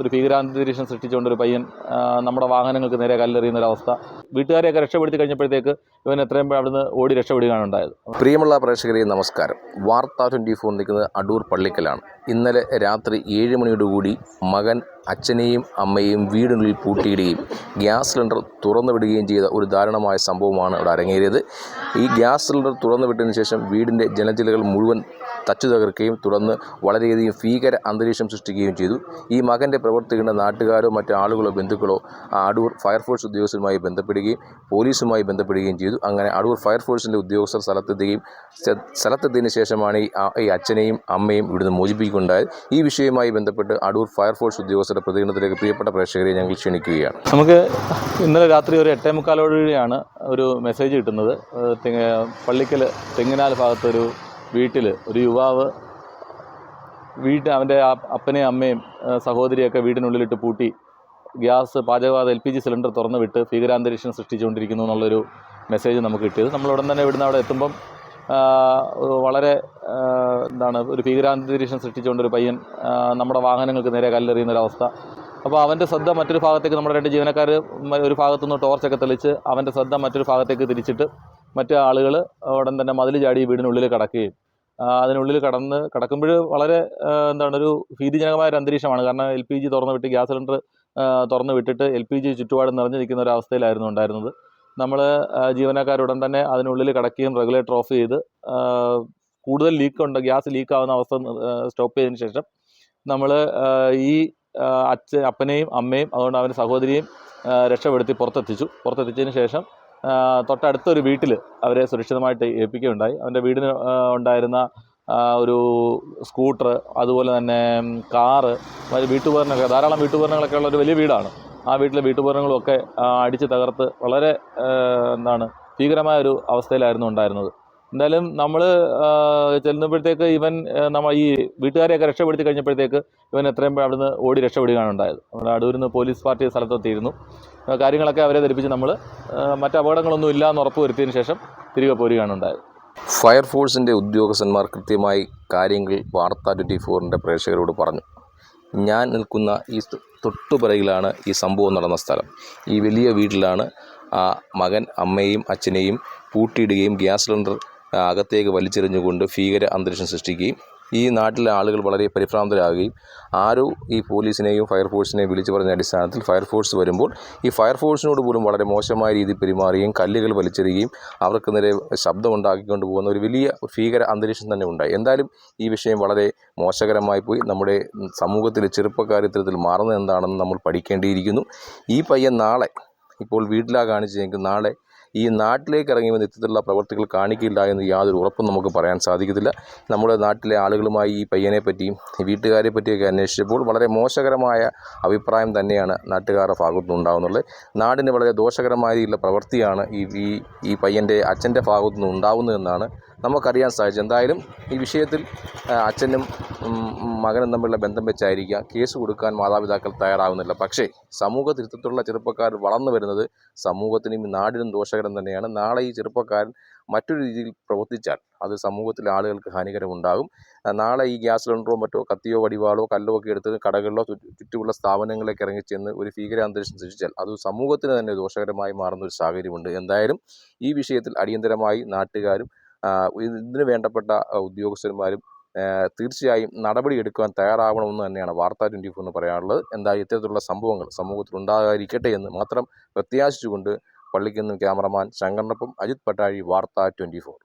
ഒരു ഭീകരാന്തരീക്ഷം സൃഷ്ടിച്ചുകൊണ്ട് ഒരു പയ്യൻ നമ്മുടെ വാഹനങ്ങൾക്ക് നേരെ കല്ലെറിയുന്ന ഒരു അവസ്ഥ. വീട്ടുകാരെയൊക്കെ രക്ഷപ്പെടുത്തി കഴിഞ്ഞപ്പോഴത്തേക്ക് ഇവൻ എത്രയും അവിടുന്ന് ഓടി രക്ഷപ്പെടുകയാണ് ഉണ്ടായത്. പ്രിയമുള്ള പ്രേക്ഷകരെ നമസ്കാരം. വാർത്ത ട്വന്റി ഫോർ നിൽക്കുന്നത് അടൂർ പള്ളിക്കലാണ്. ഇന്നലെ രാത്രി ഏഴ് മണിയോടുകൂടി മകൻ അച്ഛനെയും അമ്മയെയും വീടിനുള്ളിൽ പൂട്ടിയിടുകയും ഗ്യാസ് സിലിണ്ടർ തുറന്നു വിടുകയും ചെയ്ത ഒരു ദാരുണമായ സംഭവമാണ് ഇവിടെ അരങ്ങേറിയത്. ഈ ഗ്യാസ് സിലിണ്ടർ തുറന്നു വിട്ടതിന് ശേഷം വീടിന്റെ ജനജിലകൾ മുഴുവൻ തച്ചു തകർക്കുകയും തുടർന്ന് വളരെയധികം ഭീകര അന്തരീക്ഷം സൃഷ്ടിക്കുകയും ചെയ്തു. ഈ മകന്റെ പ്രവർത്തിക്കുന്ന നാട്ടുകാരോ മറ്റു ആളുകളോ ബന്ധുക്കളോ അടൂർ ഫയർഫോഴ്സ് ഉദ്യോഗസ്ഥരുമായി ബന്ധപ്പെടുകയും പോലീസുമായി ബന്ധപ്പെടുകയും ചെയ്തു. അങ്ങനെ അടൂർ ഫയർഫോഴ്സിന്റെ ഉദ്യോഗസ്ഥർ സ്ഥലത്തെത്തുകയും സ്ഥ- സ്ഥലത്തെത്തിയതിന് ശേഷമാണ് ഈ അച്ഛനെയും അമ്മയും ഇവിടുന്ന് മോചിപ്പിക്കുകയുണ്ടായത്. ഈ വിഷയവുമായി ബന്ധപ്പെട്ട് അടൂർ ഫയർഫോഴ്സ് ഉദ്യോഗസ്ഥരുടെ പ്രതികരണത്തിലേക്ക് പ്രിയപ്പെട്ട പ്രേക്ഷകരെ ഞങ്ങൾ ക്ഷണിക്കുകയാണ്. നമുക്ക് ഇന്നലെ രാത്രി ഒരു എട്ടേ മുക്കാലോടുകൂടിയാണ് ഒരു മെസ്സേജ് കിട്ടുന്നത്. പള്ളിക്കൽ തെങ്ങിനാൽ ഭാഗത്തൊരു വീട്ടിൽ ഒരു യുവാവ് വീട്ടിൽ അവന്റെ അപ്പനെയും അമ്മയും സഹോദരിയൊക്കെ വീടിനുള്ളിലിട്ട് പൂട്ടി ഗ്യാസ് പാചകവാത എൽ പി ജി സിലിണ്ടർ തുറന്നു വിട്ട് ഭീകരാന്തരീക്ഷം സൃഷ്ടിച്ചുകൊണ്ടിരിക്കുന്നു എന്നുള്ളൊരു മെസ്സേജ് നമുക്ക് കിട്ടിയത് നമ്മൾ ഉടൻ തന്നെ ഇവിടുന്ന് അവിടെ എത്തുമ്പം വളരെ എന്താണ് ഒരു ഭീകരാന്തരീക്ഷം സൃഷ്ടിച്ചുകൊണ്ടൊരു പയ്യൻ നമ്മുടെ വാഹനങ്ങൾക്ക് നേരെ കല്ലെറിയുന്ന ഒരു അവസ്ഥ അപ്പോൾ അവന്റെ ശ്രദ്ധ മറ്റൊരു ഭാഗത്തേക്ക് നമ്മുടെ രണ്ട് ജീവനക്കാർ ഒരു ഭാഗത്തുനിന്ന് ടോർച്ചൊക്കെ തെളിച്ച് അവന്റെ ശ്രദ്ധ മറ്റൊരു ഭാഗത്തേക്ക് തിരിച്ചിട്ട് മറ്റു ആളുകൾ ഉടൻ തന്നെ മതിൽ ചാടി വീടിനുള്ളിൽ കടക്കുകയും അതിനുള്ളിൽ കടന്ന് കടക്കുമ്പോൾ വളരെ എന്താണ് ഒരു ഭീതിജനകമായ ഒരു അന്തരീക്ഷമാണ്. കാരണം എൽ പി ജി തുറന്നു വിട്ട് ഗ്യാസ് സിലിണ്ടർ തുറന്നു വിട്ടിട്ട് എൽ പി ജി ചുറ്റുപാട് നിറഞ്ഞു നിൽക്കുന്ന ഒരു അവസ്ഥയിലായിരുന്നു ഉണ്ടായിരുന്നത്. നമ്മൾ ജീവനക്കാരുടൻ തന്നെ അതിനുള്ളിൽ കടക്കുകയും റെഗുലേറ്റർ ഓഫ് ചെയ്ത് കൂടുതൽ ലീക്ക് ഉണ്ട് ഗ്യാസ് ലീക്ക് ആവുന്ന അവസ്ഥ സ്റ്റോപ്പ് ചെയ്തതിന് ശേഷം നമ്മൾ ഈ അച്ഛ അപ്പനെയും അമ്മയും അതുകൊണ്ട് അവന്റെ സഹോദരിയും രക്ഷപ്പെടുത്തി പുറത്തെത്തിച്ചു. പുറത്തെത്തിച്ചതിന് ശേഷം തൊട്ടടുത്തൊരു വീട്ടിൽ അവരെ സുരക്ഷിതമായിട്ട് ഏൽപ്പിക്കുകയുണ്ടായി. അവന്റെ വീടിന് ഉണ്ടായിരുന്ന ഒരു സ്കൂട്ടർ അതുപോലെ തന്നെ കാറ് വീട്ടുപകരണങ്ങൾ ധാരാളം വീട്ടുപകരണങ്ങളൊക്കെ ഉള്ള ഒരു വലിയ വീടാണ്. ആ വീട്ടിലെ വീട്ടുപകരണങ്ങളൊക്കെ അടിച്ച് തകർത്ത് വളരെ എന്താണ് ഭീകരമായ ഒരു അവസ്ഥയിലായിരുന്നു ഉണ്ടായിരുന്നത്. എന്തായാലും നമ്മൾ ചെല്ലുമ്പോഴത്തേക്ക് ഇവൻ നമ്മൾ ഈ വീട്ടുകാരെയൊക്കെ രക്ഷപ്പെടുത്തി കഴിഞ്ഞപ്പോഴത്തേക്ക് ഇവൻ എത്രയും അവിടുന്ന് ഓടി രക്ഷപ്പെടുകയാണ് ഉണ്ടായത്. നമ്മുടെ അടൂരിൽ നിന്ന് പോലീസ് പാർട്ടി സ്ഥലത്തെത്തിയിരുന്നു. കാര്യങ്ങളൊക്കെ അവരെ ധരിപ്പിച്ച് നമ്മൾ മറ്റ് അപകടങ്ങളൊന്നും ഇല്ല എന്ന് ഉറപ്പ് വരുത്തിയതിന് ശേഷം തിരികെ പോരുകയാണ് ഉണ്ടായത്. ഫയർഫോഴ്സിന്റെ ഉദ്യോഗസ്ഥന്മാർ കൃത്യമായി കാര്യങ്ങൾ വാർത്ത ട്വന്റി ഫോറിന്റെ പ്രേക്ഷകരോട് പറഞ്ഞു. ഞാൻ നിൽക്കുന്ന ഈ തൊട്ടുപിറകിലാണ് ഈ സംഭവം നടന്ന സ്ഥലം. ഈ വലിയ വീട്ടിലാണ് ആ മകൻ അമ്മയെയും അച്ഛനെയും പൂട്ടിയിടുകയും ഗ്യാസ് സിലിണ്ടർ അകത്തേക്ക് വലിച്ചെറിഞ്ഞുകൊണ്ട് ഭീകര അന്തരീക്ഷം സൃഷ്ടിക്കുകയും ഈ നാട്ടിലെ ആളുകൾ വളരെ പരിഭ്രാന്തരാകുകയും ആരോ ഈ പോലീസിനെയും ഫയർഫോഴ്സിനെയും വിളിച്ചു പറഞ്ഞ അടിസ്ഥാനത്തിൽ ഫയർഫോഴ്സ് വരുമ്പോൾ ഈ ഫയർഫോഴ്സിനോട് പോലും വളരെ മോശമായ രീതിയിൽ പെരുമാറുകയും കല്ലുകൾ വലിച്ചെറിയുകയും അവർക്ക് നേരെ ശബ്ദമുണ്ടാക്കിക്കൊണ്ട് പോകുന്ന ഒരു വലിയ ഭീകര അന്തരീക്ഷം തന്നെ ഉണ്ടായി. എന്തായാലും ഈ വിഷയം വളരെ മോശകരമായി പോയി. നമ്മുടെ സമൂഹത്തിലെ ചെറുപ്പക്കാർ ഇത്തരത്തിൽ മാറുന്നത് എന്താണെന്ന് നമ്മൾ പഠിക്കേണ്ടിയിരിക്കുന്നു. ഈ പയ്യൻ നാളെ ഇപ്പോൾ വീട്ടിലാണ് കാണിച്ചെങ്കിൽ നാളെ ഈ നാട്ടിലേക്ക് ഇറങ്ങി വന്ന് ഇത്തരത്തിലുള്ള പ്രവർത്തികൾ കാണിക്കില്ല എന്ന് യാതൊരു ഉറപ്പും നമുക്ക് പറയാൻ സാധിക്കത്തില്ല. നമ്മുടെ നാട്ടിലെ ആളുകളുമായി ഈ പയ്യനെ പറ്റിയും വീട്ടുകാരെ പറ്റിയൊക്കെ അന്വേഷിച്ചപ്പോൾ വളരെ മോശകരമായ അഭിപ്രായം തന്നെയാണ് നാട്ടുകാരുടെ ഭാഗത്തുനിന്നുണ്ടാകുന്നുള്ളത് നാടിന് വളരെ ദോഷകരമായ രീതിയിലുള്ള പ്രവൃത്തിയാണ് ഈ ഈ പയ്യന്റെ അച്ഛന്റെ ഭാഗത്തുനിന്ന് ഉണ്ടാവുന്നതെന്നാണ് നമുക്കറിയാൻ സാധിച്ചു. എന്തായാലും ഈ വിഷയത്തിൽ അച്ഛനും മകനും തമ്മിലുള്ള ബന്ധം വെച്ചായിരിക്കുക കേസ് കൊടുക്കാൻ മാതാപിതാക്കൾ തയ്യാറാവുന്നില്ല. പക്ഷേ സമൂഹത്തിൽ ഇത്തരത്തിലുള്ള ചെറുപ്പക്കാർ വളർന്നു വരുന്നത് സമൂഹത്തിനും നാടിനും ദോഷകരം തന്നെയാണ്. നാളെ ഈ ചെറുപ്പക്കാരൻ മറ്റൊരു രീതിയിൽ പ്രവർത്തിച്ചാൽ അത് സമൂഹത്തിലെ ആളുകൾക്ക് ഹാനികരമുണ്ടാകും. നാളെ ഈ ഗ്യാസ് സിലിണ്ടറോ മറ്റോ കത്തിയോ വടിവാളോ കല്ലോ ഒക്കെ എടുത്ത് കടകളിലോ ചുറ്റു- ചുറ്റുമുള്ള സ്ഥാപനങ്ങളിലേക്ക് ഇറങ്ങിച്ചെന്ന് ഒരു ഭീകരാന്തരീക്ഷം സൃഷ്ടിച്ചാൽ അത് സമൂഹത്തിന് തന്നെ ദോഷകരമായി മാറുന്ന ഒരു സാഹചര്യമുണ്ട്. എന്തായാലും ഈ വിഷയത്തിൽ അടിയന്തരമായി നാട്ടുകാരും ഇതിന് വേണ്ടപ്പെട്ട ഉദ്യോഗസ്ഥന്മാരും തീർച്ചയായും നടപടിയെടുക്കുവാൻ തയ്യാറാവണമെന്ന് തന്നെയാണ് വാർത്താ ട്വന്റി എന്ന് പറയാനുള്ളത് എന്തായാലും ഇത്തരത്തിലുള്ള സംഭവങ്ങൾ സമൂഹത്തിൽ ഉണ്ടാകാതിരിക്കട്ടെ എന്ന് മാത്രം പ്രത്യാശിച്ചുകൊണ്ട് പള്ളിക്കുന്ന് ക്യാമറമാൻ ശങ്കറിനൊപ്പം അജിത് പട്ടാഴി വാർത്ത ട്വന്റി ഫോർ